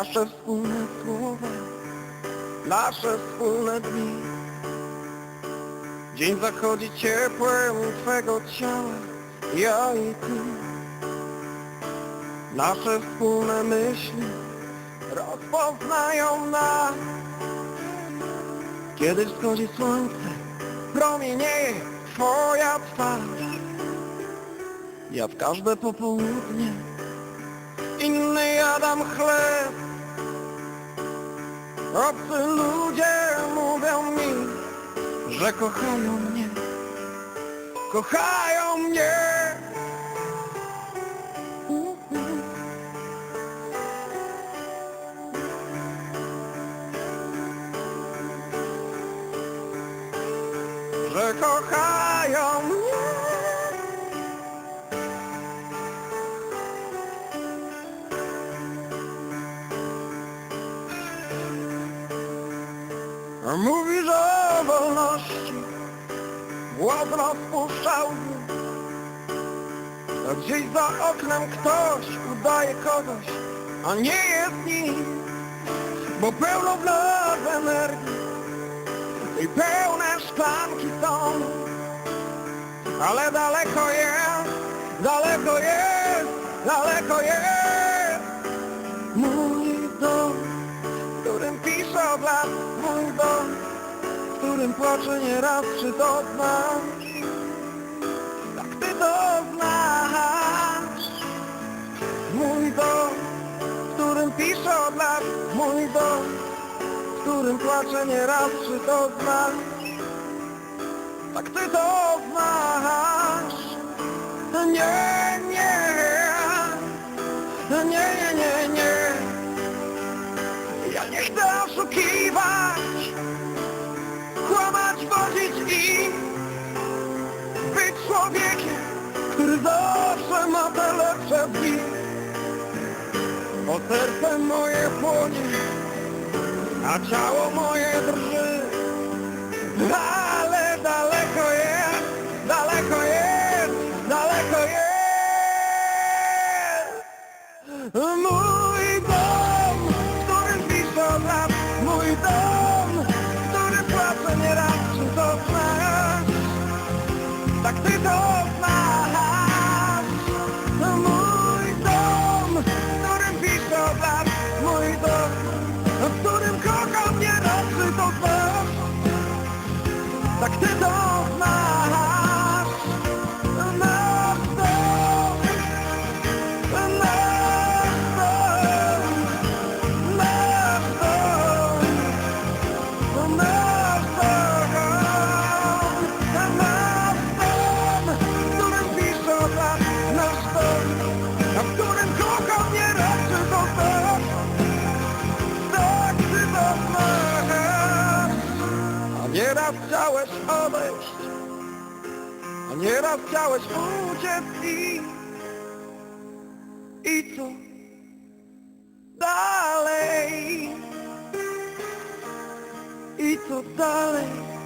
Nasze wspólne słowa, nasze wspólne dni. Dzień zachodzi ciepłem Twego ciała, ja i Ty. Nasze wspólne myśli rozpoznają nas. Kiedy wschodzi słońce, promienieje Twoja twarz. Ja w każde popołudnie inny jadam chleb. Obcy ludzie mówią mi, że kochają mnie. Kochają mnie. Że kochają A Mówisz o wolności, głos rozpuszczał A gdzieś za oknem ktoś udaje kogoś, a nie jest nim, bo pełno w nas energii i pełne szklanki są, ale daleko jest, daleko jest, daleko jest którym płaczę nieraz, czy to znasz? Tak ty to znasz. Mój dom, w którym piszę od lat mój dom, w którym płaczę nieraz, czy to znasz? Tak ty to znasz. Nie, nie, nie, nie, nie, nie. Ja nie chcę oszukiwać, i być człowiekiem, który zawsze ma te lepsze dni. Bo serce moje płonie, a ciało moje drży. Tak Nieraz chciałeś odejść, a nieraz chciałeś uciec i i co dalej? I co dalej?